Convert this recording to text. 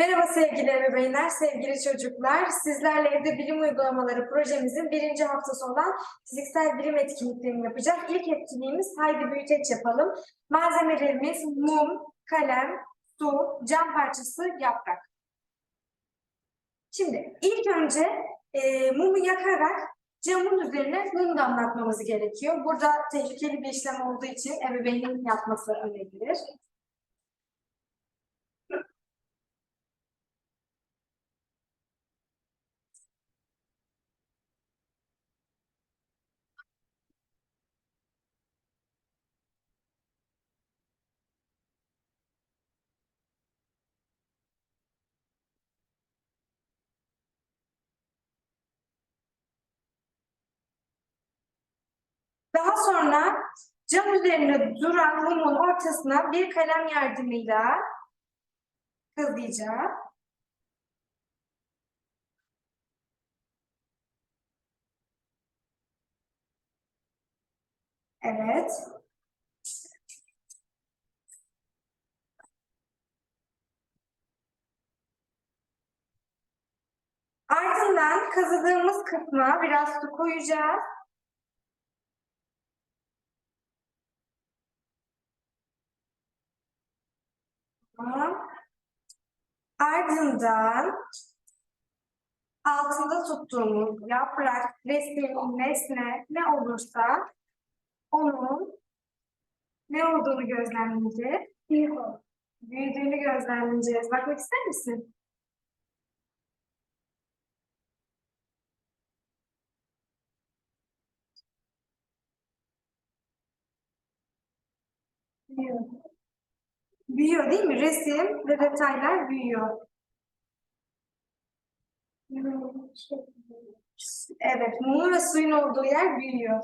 Merhaba sevgili ebeveynler, sevgili çocuklar. Sizlerle evde bilim uygulamaları projemizin birinci haftası olan fiziksel bilim etkinliklerini yapacağız. İlk etkinliğimiz haydi büyüteç yapalım. Malzemelerimiz mum, kalem, su, cam parçası, yaprak. Şimdi ilk önce e, mumu yakarak camın üzerine mum damlatmamız gerekiyor. Burada tehlikeli bir işlem olduğu için ebeveynin yapması önerilir. Sonra cam üzerinde duran mumun ortasına bir kalem yardımıyla kazıyacağım. Evet. Ardından kazıdığımız kısma biraz su koyacağız. Ardından altında tuttuğumuz yaprak, resim, nesne ne olursa onun ne olduğunu gözlemleyeceğiz. Büyüdüğünü gözlemleyeceğiz. Bakmak ister misin? Büyüyor. Büyüyor değil mi? Resim ve detaylar büyüyor. Evet, mumun ve suyun olduğu yer büyüyor.